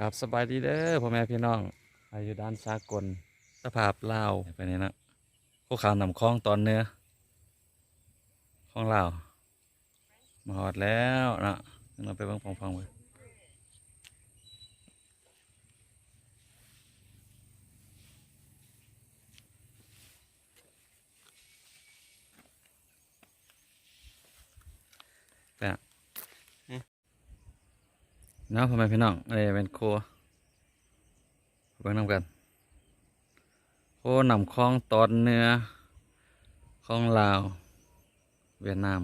ครับสบายดีเด้อพ่อแม่พี่น้องอายุด้านสากลสภาพลาวไปนี่นะพวขาวนำคลองตอนเนื้อของลาวมาหอดแล้วนะเราไปเบิ่งฟังๆไปอะ เนาะพ่อแม่พี่น้องเอะไรเป็นครัวเบิ่งน้ำกันโคนำคลองตอนเนื้อของลาว เวียดนาม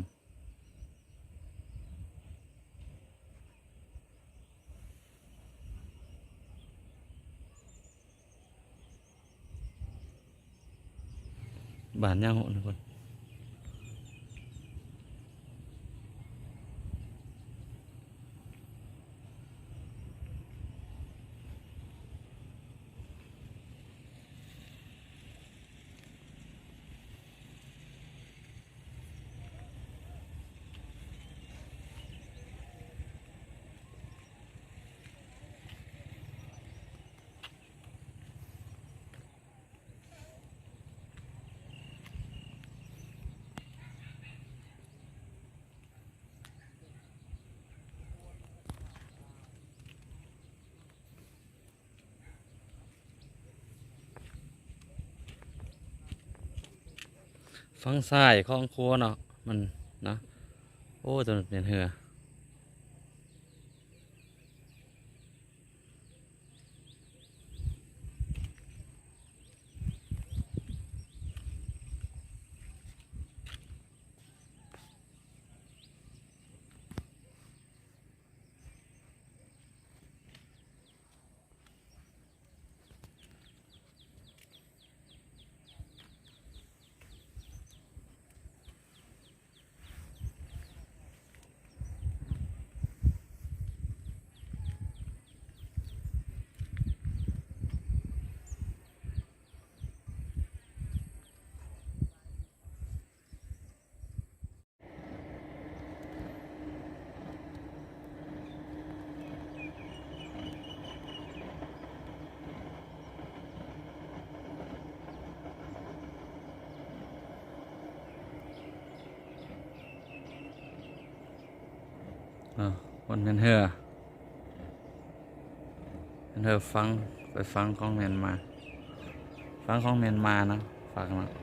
บ้านย่างหุทุกคน ฟังซ้ายของครัวเนาะมันนะโอ้ตัวนั้นเป็นเหือ อ่าคนเป็นเหือเป็นเหือฟังไปฟังของเมียนมา ฟังของเมียนมานะฝากนะ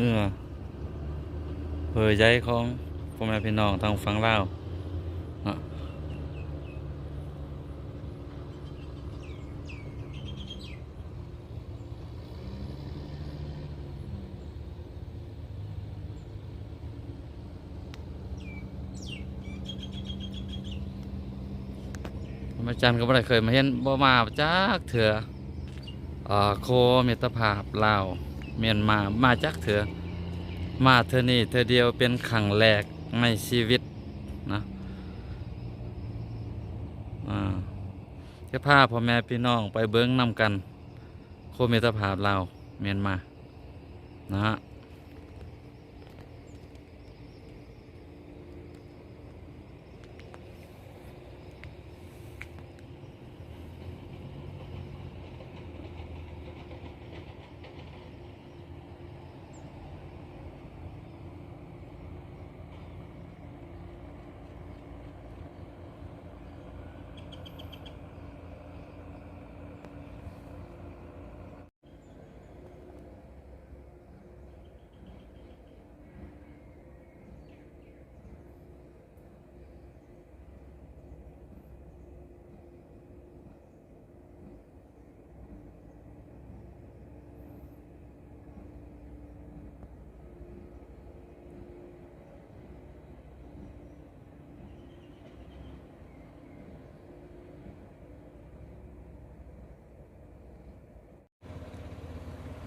เพื่อเผยใจของพ่อแม่พี่น้องทางฝั่งลาวอะอาจารย์ก็บ่ได้เคยมาเห็นบ่มาจากเถื่อโคเมตภาพลาว เมียนมามาจากเถือมาเธอนี่เธอเดียวเป็นขังแหลกในชีวิตนะอ่าจะพาพ่อแม่พี่น้องไปเบิ้งนำกัน โคเมตรภาพลาเมียนมา นะฮะ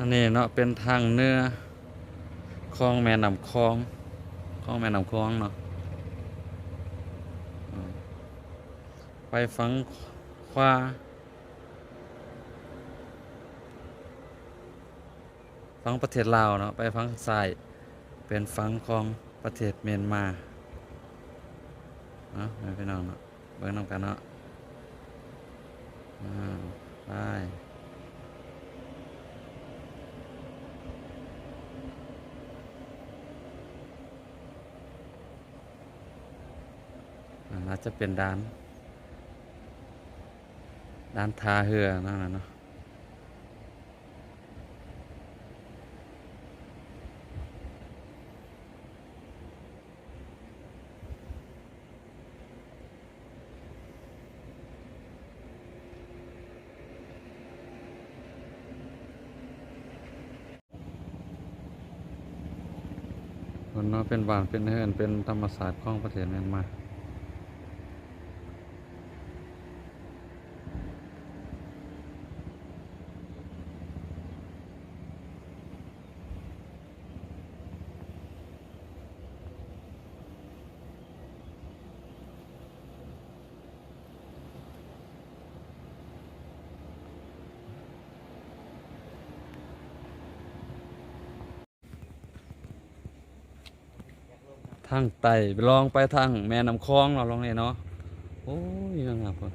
อันนี้เนาะเป็นทางเนื้อคลองแม่น้ำคลองคลองแม่น้ำคลองเนาะไปฟังขวาฟังประเทศลาวเนาะไปฟังซ้ายเป็นฟังของประเทศเมียนมาเนาะไม่พี่น้องเนาะเบิ่งนำกันเนาะอ่าไป อ่าน่า จะเป็นด้าน ด้านทาเรือนั่นนะเนาะมันเนาะเป็นบ้านเป็นเฮือนเป็นธรรมศาสตร์ของประเทศเมียนมา ทางไต่ลองไปทางแม่น้ำคลองเราลองนี่เนาะโอ้ยยังไงพ่น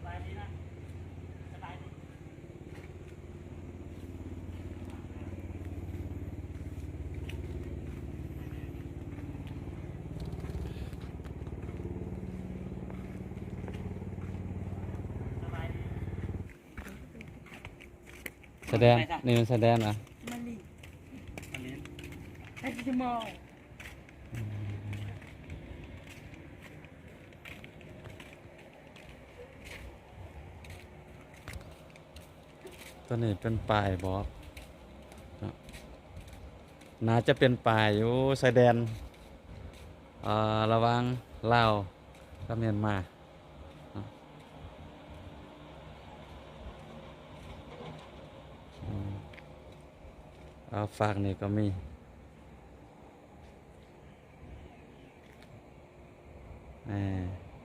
แสดงนี่มันแสดงอะ มันนี่ไอ้ที่มอง ตัวนี้เป็นปลายบอสน่าจะเป็นปลายอยู่ชายแดนระวังลาวกับเมียนมาเอาฝากนี่ก็มี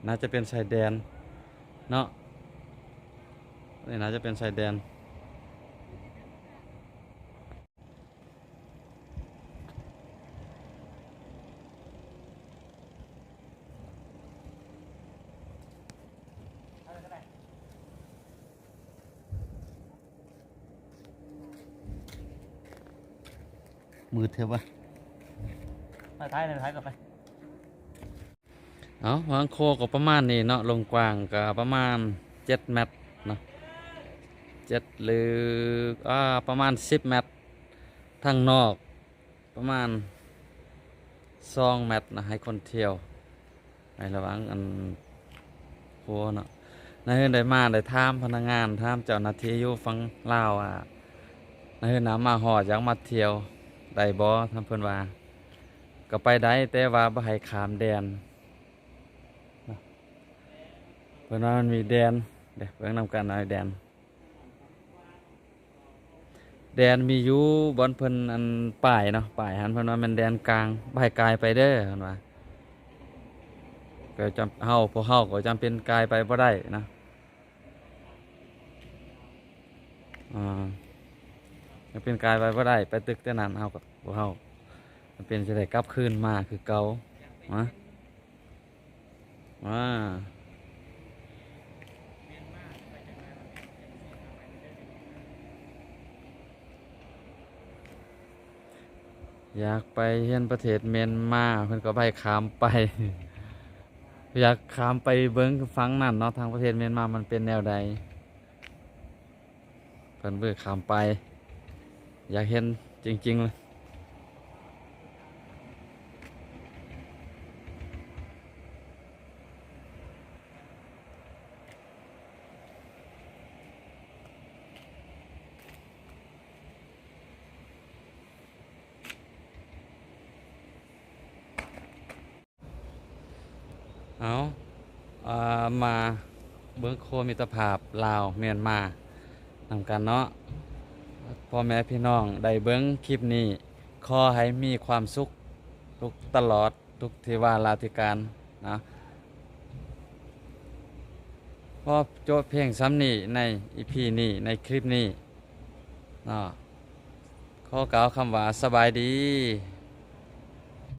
น่าจะเป็นชายแดน เนาะนี่น่าจะเป็นชายแดน มือเธอวะไปท้ายเลยท้ายกลับไปเอาวางโคก็ประมาณนี้เนาะลงกว้างก็ประมาณเจ็ดเมตรเนาะเจ็ดหรืออ่าประมาณสิบเมตรทางนอกประมาณสองเมตรนะให้คนเที่ยวในระหว่างอันโคเนาะนายเฮือนได้มาได้ถามพนักงานถามเจ้าหน้าที่อยู่ฟังลาวอะนายเฮือนน้ำมาหอดอยากมาเที่ยว ได้บ่ทำเพิ่นว่าก็ไปได้แต่ว่าบ่ให้ขามแดนเพิ่นว่ามันมีแดนเดี๋ยวเพิ่งนำกันหน่อยแดน แดนมีอยู่บอนเพิ่นอันป่ายเนาะป่ายหันเพิ่นว่ามันแดนกลางบ่ให้กายไปเด้อเพิ่นว่าก็จำเฮาพวกเฮาก็จำเป็นกายไปบ่ได้นะอ่า จำเป็นกายไปบ่าได้ไปตึกแต่นั้นเฮาก็พวกเฮาจำเป็นจะได้กลับคืนมาคือเก่านะว่าอยากไปเฮียนประเทศเมียนมาเพิ่นก็ไปขามไป อยากขามไปเบิ้งฟังนั่นเนาะทางประเทศเมียนมามันเป็นแนวใดเพิ่นเบื่อขามไป อยากเห็นจริง ๆ เลยเอาอ่ามาเบิ้งโคมิตรภาพลาวเมียนมานำกันเนาะ พ่อแม่พี่น้องได้เบิ้งคลิปนี้ ขอให้มีความสุขทุกตลอดทุกทีวาราธิการนะพอโจทย์เพียงซ้ำนี้ในอีพีนี้ในคลิปนี้นาะขอกล่าวคำว่าสบายดี